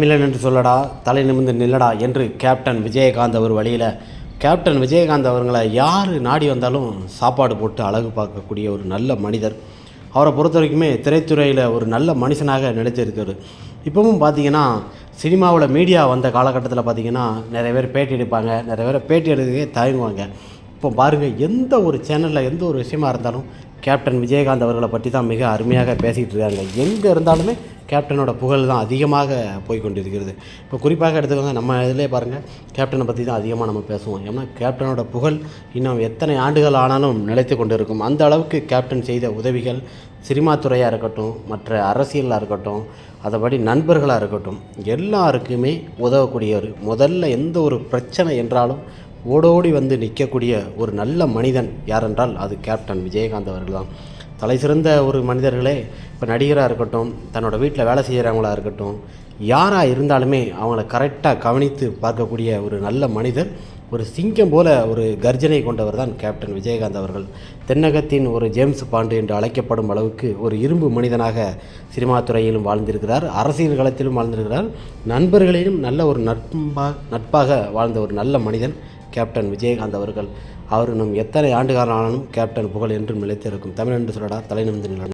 தமிழன் என்று சொல்லடா தலை நிமிர்ந்து நில்லடா என்று கேப்டன் விஜயகாந்த் அவர் வழியில் கேப்டன் விஜயகாந்த் அவர்களை யார் நாடி வந்தாலும் சாப்பாடு போட்டு அழகு பார்க்கக்கூடிய ஒரு நல்ல மனிதர். அவரை பொறுத்த வரைக்குமே திரைத்துறையில் ஒரு நல்ல மனுஷனாக நிலைத்திருக்காரு. இப்போவும் பார்த்தீங்கன்னா சினிமாவில் மீடியா வந்த காலகட்டத்தில் பார்த்தீங்கன்னா நிறைய பேர் பேட்டி எடுப்பாங்க நிறைய பேர் பேட்டி எடுக்கவே தயங்குவாங்க. இப்போ பாருங்கள் எந்த ஒரு சேனலில் எந்த ஒரு விஷயமா இருந்தாலும் கேப்டன் விஜயகாந்த் அவர்களை பற்றி தான் மிக அருமையாக பேசிகிட்டு இருக்காங்க. எங்கே இருந்தாலுமே கேப்டனோட புகழ் தான் அதிகமாக போய்கொண்டிருக்கிறது இப்போ குறிப்பாக எடுத்துக்கோங்க நம்ம இதிலே பாருங்கள் கேப்டனை பற்றி தான் அதிகமாக நம்ம பேசுவோம். ஏன்னா கேப்டனோட புகழ் இன்னும் எத்தனை ஆண்டுகள் ஆனாலும் நிலைத்து கொண்டு இருக்கும் அந்த அளவுக்கு கேப்டன் செய்த உதவிகள் சினிமா துறையாக இருக்கட்டும் மற்ற அரசியலாக இருக்கட்டும் அதைபடி நண்பர்களாக இருக்கட்டும் எல்லாருக்குமே உதவக்கூடியவர் முதல்ல எந்த ஒரு பிரச்சனை என்றாலும் ஓடோடி வந்து நிற்கக்கூடிய ஒரு நல்ல மனிதன் யாரென்றால் அது கேப்டன் விஜயகாந்த் அவர்கள் தான் தலை சிறந்த ஒரு மனிதர்களே இப்போ நடிகராக இருக்கட்டும் தன்னோட வீட்டில் வேலை செய்கிறவங்களா இருக்கட்டும் யாராக இருந்தாலுமே அவங்கள கரெக்டாக கவனித்து பார்க்கக்கூடிய ஒரு நல்ல மனிதர் ஒரு சிங்கம் போல ஒரு கர்ஜனை கொண்டவர் தான் கேப்டன் விஜயகாந்த் அவர்கள். தென்னகத்தின் ஒரு ஜேம்ஸ் பாண்டு என்று அழைக்கப்படும் அளவுக்கு ஒரு இரும்பு மனிதனாக சினிமா துறையிலும் வாழ்ந்திருக்கிறார். அரசியல் களத்திலும் வாழ்ந்திருக்கிறார். நண்பர்களிலும் நல்ல ஒரு நட்பாக நட்பாக வாழ்ந்த ஒரு நல்ல மனிதன் கேப்டன் விஜயகாந்த் அவர்கள். அவர் இன்னும் எத்தனை ஆண்டுகாலம் ஆனாலும் கேப்டன் புகழ் என்றும் நிலைத்திருக்கும். தமிழ் என்று சொல்லடா தலைநிமிந்து நிமிர்ந்து